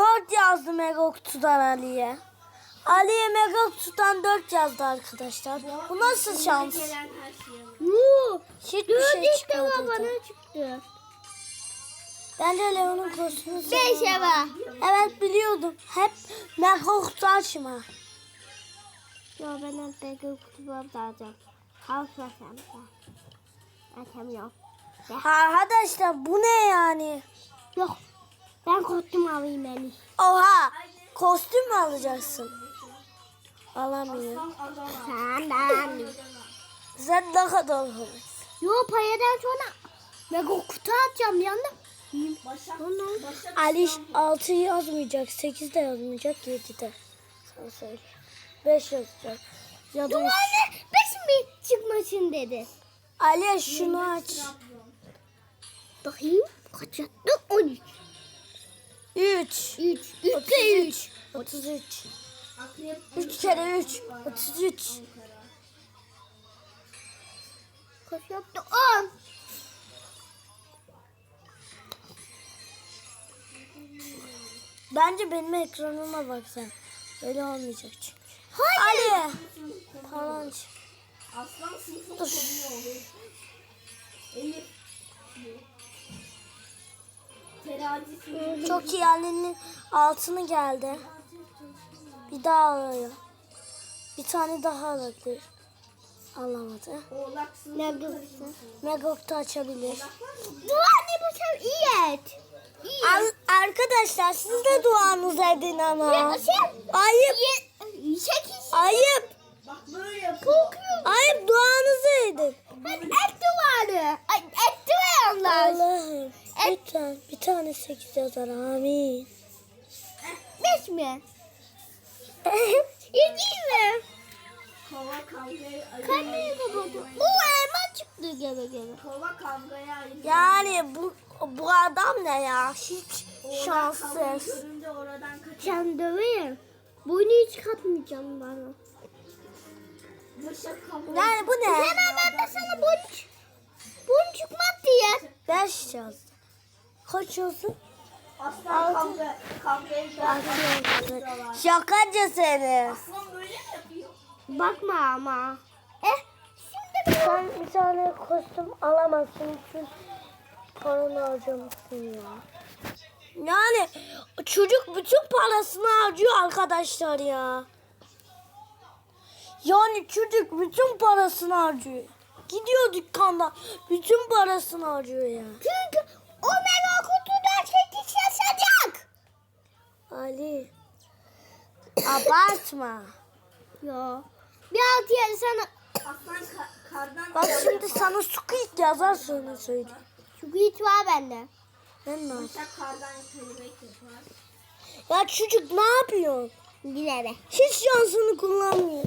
4 yazdı Mega Kutu'dan Ali'ye. Ali'ye Mega Kutu'dan 4 yazdı arkadaşlar. Bu nasıl şans? Alır. Yuh. Hiçbir Dört şey çıkmadı. bana çıktı. Ben de Leon'un kostümü Beş eva. Evet biliyordum. Hep Mega Kutu açma. Yo ben hep Mega kutumu alacağım. Kalkmasam da. Açamıyorum. Arkadaşlar bu ne yani? Yok. Ben kostüm alayım iyisi. Oha. Kostüm mü alacaksın? Alamıyor. Sen ben. Sen ne kadar alırsın? Yo payadan sonra Mega kutu atacağım. Başak Ali 6 yazmayacak, 8 de yazmayacak, 7 de. Sana söyleyeyim. 5 yazacak. Ya da anne beş mi çıkmasın dedi. Ali şunu aç. Bakayım kaç yaptı? 13. 3. 3. 3 de 3. 33. Akrep 3 kere 3. 33. Kaç yaptı? 10. Bence benim ekranıma bak sen. Öyle olmayacak çünkü. Hayır. Ali. Falan. Aslan sınıfı konuyor Çok iyi Ali'nin altını geldi. Bir daha alıyor. Bir tane daha alabilir. Alamadı. Megokta açabilir. Bu anne bu sen iyi et. Al- arkadaşlar siz de duanızı edin ama. Sen Ayıp. Ayıp. Korkuyorum. Ayıp duanızı edin. Et duvarı. Ay, Et duvarlar. Allah'ım. Lütfen bir tane sekiz yazar. Amin. Beş mi? Yedi mi? Kova Kalbimi kapattı. O elma çıktı gebe gebe. Kova kavgaya ayırıyor. Yani bu bu adam ne ya? Hiç kavgayı şanssız. oradan kaçıyor. Sen döveyim. Boynu hiç katmayacağım bana. Kavgayı. Yani bu ne? Hemen ben de sana boyun, boyun çıkmaz diye. Beş yazdı. Kaç yazdı? Aslan kavga, ayırıyor. Şakacı seni. Aslan böyle mi yapıyor? Bakma ama. Eh şimdi bir Sen bir tane kostüm alamazsın çünkü paranı harcamışsın ya. Yani çocuk bütün parasını harcıyor arkadaşlar ya. Yani çocuk bütün parasını harcıyor. Gidiyor dükkanda bütün parasını harcıyor ya. Çünkü Ali abartma. Ya. Bir altı yer sana. Aslan ka- kardan Bak şimdi sana Squid yazar sonra söyleyeyim. Şu güç var bende. Ben ne yapayım? Başak kardan kelebek yapar. Ya çocuk ne yapıyor? De. Hiç şansını kullanmıyor.